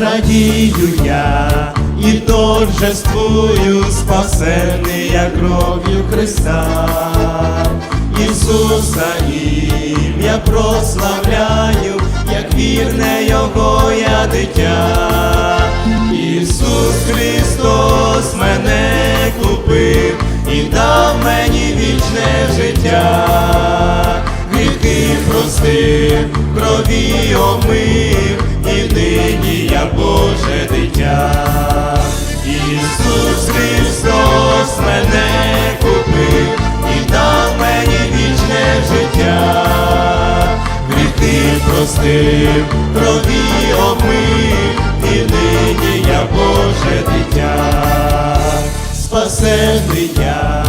радію я і торжествую, спасений я кров'ю Христа. Ісуса ім'я прославляю, як вірне Його я дитя. Ісус Христос мене купив і дав мені вічне життя, гріхи простив, крові омив, простив, крові омив, і нині я Боже дитя, спасений я,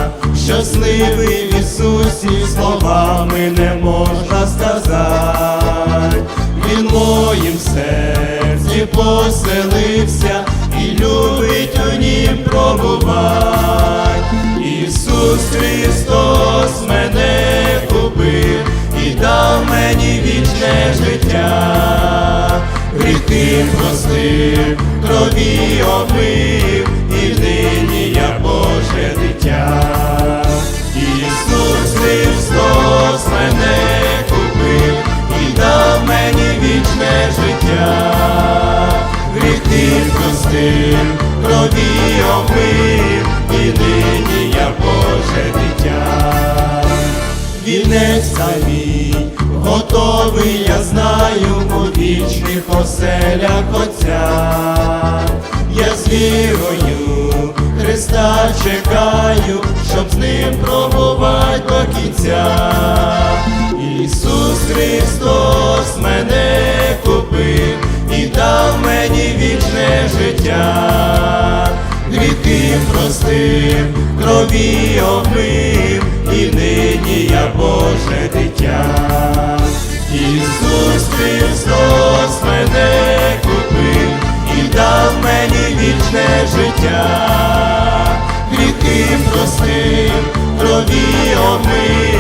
щасливий в Ісусі, словами не можна сказати. Він моїм серці поселився і любить у нім пробувать. Мені вічне життя, гріхи простив, крові омив, і нині я Боже дитя. Ісус Христос мене купив і дав мені вічне життя, гріхи простив, крові омив, і нині я Боже дитя. Вінець та мій, готовий, я знаю, у вічних оселях Отця. Я з вірою Христа чекаю, щоб з ним пробувати до кінця. Ісус Христос мене купив і дав мені вічне життя, гріхи простив, крові омив, і нині я Боже дитя. Ісус Христос мене купив і дав мені вічне життя, гріхи простив, крові омив,